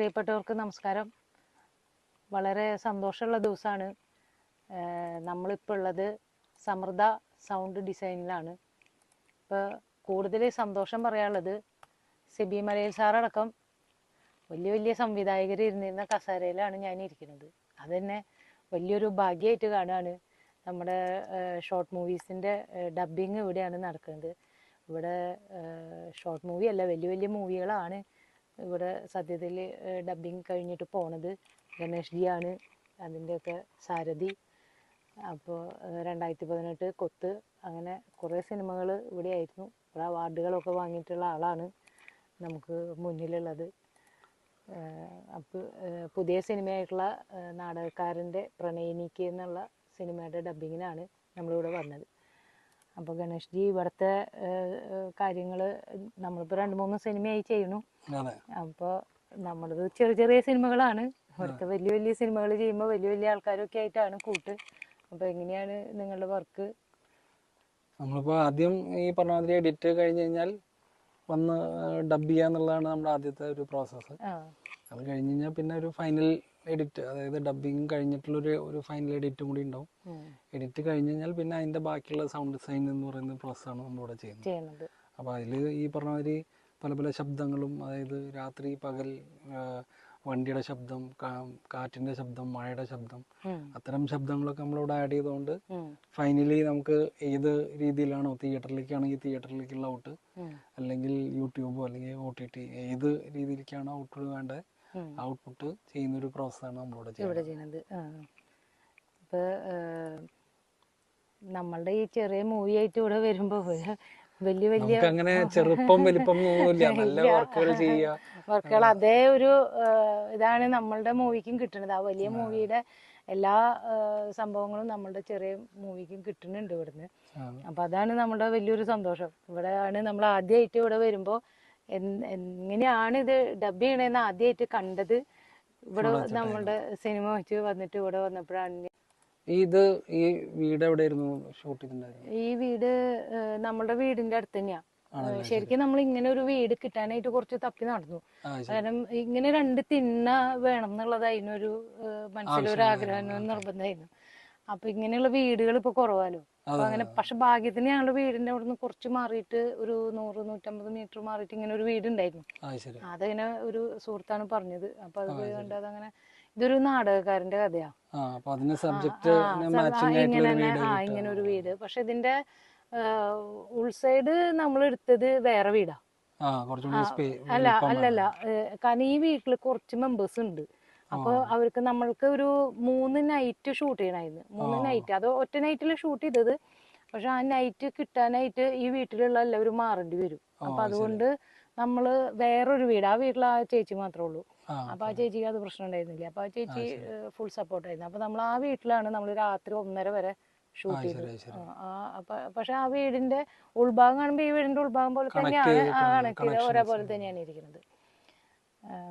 പ്രിയപ്പെട്ടവർക്ക് നമസ്കാരം. വളരെ സന്തോഷമുള്ള ദിവസമാണ്. നമ്മളിപ്പോൾ ഉള്ളത് സമൃദ്ധ സൗണ്ട് ഡിസൈനിലാണ്. ഇപ്പോൾ കൂടുതൽ സന്തോഷം പറയാനുള്ളത് സിബി മലയിൽ സാറടക്കം വലിയ വലിയ സംവിധായകർ ഇരുന്നിരുന്ന കസേരയിലാണ് ഞാൻ ഇരിക്കുന്നത് അത് തന്നെ വലിയൊരു ഭാഗ്യമായിട്ട് കാണുകയാണ് നമ്മുടെ ഷോർട്ട് മൂവീസിന്റെ ഡബ്ബിങ് ഇവിടെയാണ് നടക്കുന്നത്. ഇവിടെ ഷോർട്ട് മൂവി അല്ല വലിയ വലിയ മൂവികളാണ് ഇവിടെ സത്യത്തിൽ ഡബ്ബിങ് കഴിഞ്ഞിട്ട് പോണത് ഗണേഷ് ആണ്. അതിന്റെയൊക്കെ സാരഥി. അപ്പോൾ രണ്ടായിരത്തി പതിനെട്ട് കൊത്ത് അങ്ങനെ കുറേ സിനിമകൾ ഇവിടെ ആയിരുന്നു. ഇവിടെ അവാർഡുകളൊക്കെ വാങ്ങിയിട്ടുള്ള ആളാണ് നമുക്ക് മുന്നിലുള്ളത്. അപ്പോൾ പുതിയ സിനിമയായിട്ടുള്ള നാടകക്കാരന്റെ പ്രണയിനിക്ക് എന്നുള്ള സിനിമയുടെ ഡബ്ബിങ്ങിനാണ് നമ്മളിവിടെ വന്നത്. അപ്പോൾ ഗണേഷ് ജി ഇവിടുത്തെ കാര്യങ്ങൾ നമ്മളിപ്പോൾ രണ്ട് മൂന്ന് സിനിമയായി ചെയ്യണു അപ്പോൾ നമ്മളത് ചെറിയ ചെറിയ സിനിമകളാണ്. ഇവിടുത്തെ വലിയ വലിയ സിനിമകൾ ചെയ്യുമ്പോൾ വലിയ വലിയ ആൾക്കാരൊക്കെ ആയിട്ടാണ് കൂട്ട്. അപ്പോൾ എങ്ങനെയാണ് നിങ്ങളുടെ വർക്ക്? നമ്മളിപ്പോൾ ആദ്യം ഈ പറഞ്ഞ മാതിരി എഡിറ്റ് കഴിഞ്ഞ് കഴിഞ്ഞാൽ വന്ന് ഡബ് ചെയ്യുക എന്നുള്ളതാണ് നമ്മുടെ ആദ്യത്തെ ഒരു പ്രോസസ്സ്. അത് കഴിഞ്ഞ് കഴിഞ്ഞാൽ പിന്നെ ഒരു ഫൈനൽ എഡിറ്റ് അതായത് ഡബിങ് കഴിഞ്ഞിട്ടുള്ളൊരു ഒരു ഫൈനൽ എഡിറ്റും കൂടി ഉണ്ടാവും. എഡിറ്റ് കഴിഞ്ഞ് കഴിഞ്ഞാൽ പിന്നെ അതിന്റെ ബാക്കിയുള്ള സൗണ്ട് ഡിസൈൻ എന്ന് പറയുന്ന പ്രോസസ്സാണ് നമ്മളിവിടെ ചെയ്യുന്നത്. അപ്പോൾ അതിൽ ഈ പറഞ്ഞ മാതിരി പല പല ശബ്ദങ്ങളും അതായത് രാത്രി പകൽ വണ്ടിയുടെ ശബ്ദം കാറ്റിന്റെ ശബ്ദം മഴയുടെ ശബ്ദം. അത്തരം ശബ്ദങ്ങളൊക്കെ നമ്മളിവിടെ ആഡ് ചെയ്തുകൊണ്ട് ഫൈനലി നമുക്ക് ഏത് രീതിയിലാണോ തിയേറ്ററിലേക്കാണെങ്കിൽ തിയേറ്ററിലേക്കുള്ള ഔട്ട് അല്ലെങ്കിൽ യൂട്യൂബോ അല്ലെങ്കിൽ ഒ ടി ടി ഏത് രീതിയിലേക്കാണോ ഔട്ട് വേണ്ട ഉം. ഔട്ട്പുട്ട് ചെയ്യുന്ന ഒരു പ്രോസസ്സാണ് നമ്മളിവിടെ ഇവിടെ ചെയ്യുന്നത്. ചെയ്യണത് ആ. ഇപ്പൊ നമ്മളുടെ ഈ ചെറിയ മൂവി ആയിട്ട് ഇവിടെ വരുമ്പോ വലിയ വലിയ അങ്ങനെ ചെറുപ്പം വലിപ്പം നല്ല വർക്കുകൾ ചെയ്യുക. വർക്കുകൾ അതേ ഒരു ഇതാണ് നമ്മളുടെ മൂവിക്കും കിട്ടുന്നത്. ആ വലിയ മൂവിയുടെ എല്ലാ സംഭവങ്ങളും നമ്മളുടെ ചെറിയ മൂവിക്കും കിട്ടുന്നുണ്ട് ഇവിടുന്ന്. അപ്പൊ അതാണ് നമ്മുടെ വലിയൊരു സന്തോഷം. ഇവിടെയാണ് നമ്മൾ ആദ്യമായിട്ട് ഇവിടെ വരുമ്പോ എൻ- എങ്ങനെയാണ് ഇത് ഡബ് ചെയ്യണേന്ന് ആദ്യമായിട്ട് കണ്ടത്? ഇവിടെ നമ്മളുടെ സിനിമ വെച്ച് വന്നിട്ട് ഇവിടെ വന്നപ്പോഴാണ് ഈ ഇത് ഈ വീട് എവിടെയായിരുന്നു ഷൂട്ട് ചെയ്തിട്ടുണ്ടായിരുന്നത്? ഈ വീട് നമ്മുടെ നമ്മളുടെ വീടിന്റെ അടുത്ത് തന്നെയാ. ശരിക്കും നമ്മൾ ഇങ്ങനെ ഒരു വീട് കിട്ടാനായിട്ട് കുറച്ച് തപ്പി നടന്നു. കാരണം ഇങ്ങനെ രണ്ട് തിന്ന വേണം എന്നുള്ളതായിരുന്നു ഒരു മനസ്സിലൊരു ആഗ്രഹം നിർബന്ധമായിരുന്നു. അപ്പൊ ഇങ്ങനെയുള്ള വീടുകൾ ഇപ്പൊ കുറവാലോ? അപ്പൊ അങ്ങനെ പക്ഷെ ഭാഗ്യത്തിന് ഞങ്ങളുടെ വീടിന്റെ അവിടെ നിന്ന് കുറച്ച് മാറിയിട്ട് ഒരു നൂറ് നൂറ്റമ്പത് മീറ്റർ മാറിയിട്ട് ഇങ്ങനെ ഒരു വീടുണ്ടായിരുന്നു. അതങ്ങനെ ഒരു സുഹൃത്താണ് പറഞ്ഞത്. അപ്പൊ അത് പോയി കണ്ട് അതങ്ങനെ ഇതൊരു നാടകക്കാരന്റെ കഥയാ. ആ അപ്പൊ അതിന് സബ്ജക്റ്റ് ആ, സ- മാച്ചിങ് ഇങ്ങനെ ആ ഇങ്ങനെ ഒരു വീട്. പക്ഷെ ഇതിന്റെ ഉൾസൈഡ് നമ്മൾ എടുത്തത് വേറെ വീടാ. അല്ല അല്ലല്ല കാരണം ഈ വീട്ടിൽ കുറച്ച് മെമ്പേഴ്സ് ഉണ്ട്. അപ്പൊ അവർക്ക് നമ്മൾക്ക് ഒരു മൂന്ന് നൈറ്റ് ഷൂട്ട് ചെയ്യണമായിരുന്നു മൂന്ന് നൈറ്റ് അത് ഒറ്റ നൈറ്റിൽ ഷൂട്ട് ചെയ്തത്. പക്ഷെ ആ നൈറ്റ് കിട്ടാനായിട്ട് ഈ വീട്ടിലുള്ള എല്ലാവരും മാറേണ്ടി വരും. അപ്പൊ അതുകൊണ്ട് നമ്മൾ വേറൊരു വീട്. ആ വീട്ടിൽ ആ ചേച്ചി മാത്രമേ ഉള്ളൂ. അപ്പൊ ആ ചേച്ചിക്ക് അത് പ്രശ്നം ഉണ്ടായിരുന്നില്ല. അപ്പൊ ആ ചേച്ചി ഫുൾ സപ്പോർട്ടായിരുന്നു അപ്പൊ നമ്മൾ ആ വീട്ടിലാണ് നമ്മൾ രാത്രി ഒന്നര വരെ ഷൂട്ട് ചെയ്തത്. പക്ഷെ ആ വീടിന്റെ ഉൾഭാഗം കാണുമ്പോ ഈ വീടിന്റെ ഉൾഭാഗം പോലെ തന്നെയാണ് ആ കണക്കിൽ ഒരേപോലെ തന്നെയാണ് ഇരിക്കുന്നത്.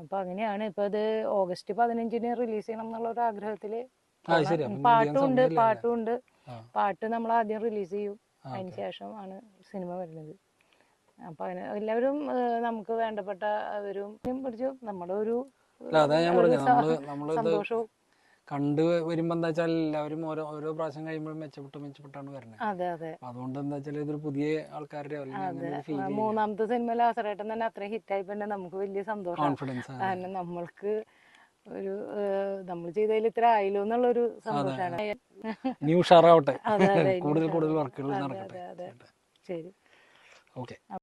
അപ്പൊ അങ്ങനെയാണ്. ഇപ്പൊ ഇത് ഓഗസ്റ്റ് പതിനഞ്ചിന് റിലീസ് ചെയ്യണം എന്നുള്ള ഒരു ആഗ്രഹത്തിൽ പാട്ടുണ്ട് ഇനി പാട്ടും ഉണ്ട് പാട്ടും ഉണ്ട്. പാട്ട് നമ്മൾ ആദ്യം റിലീസ് ചെയ്യും. അതിന് ശേഷം ആണ് സിനിമ വരുന്നത്. അപ്പൊ അതിന് എല്ലാവരും നമുക്ക് വേണ്ടപ്പെട്ട അവരും പിടിച്ചു നമ്മുടെ ഒരു സന്തോഷവും കണ്ടു വരുമ്പോ എന്താ വെച്ചാൽ എല്ലാവരും ഓരോ ഓരോ പ്രാവശ്യം കഴിയുമ്പോഴും മെച്ചപ്പെട്ട് മെച്ചപ്പെട്ടാണ് വരുന്നത് അതെ അതെ. അതുകൊണ്ട് എന്താ വെച്ചാൽ ഇതൊരു പുതിയ ആൾക്കാരുടെ ഒരു മൂന്നാമത്തെ സിനിമ ലാസറേട്ടൻ തന്നെ അത്രയും ഹിറ്റായി പിന്നെ നമുക്ക് വലിയ സന്തോഷമാണ് കോൺഫിഡൻസ് ആണ് കാരണം നമ്മൾക്ക് ഒരു നമ്മൾ ചെയ്തതിൽ ഇത്ര ആയില്ലോ എന്നുള്ളൊരു സന്തോഷമാണ് ഇനി ഉഷാറാവട്ടെ. അതെ അതെ കൂടുതൽ കൂടുതൽ വർക്കുകൾ നടക്കട്ടെ. അതെ അതെ ശരി. ഓക്കെ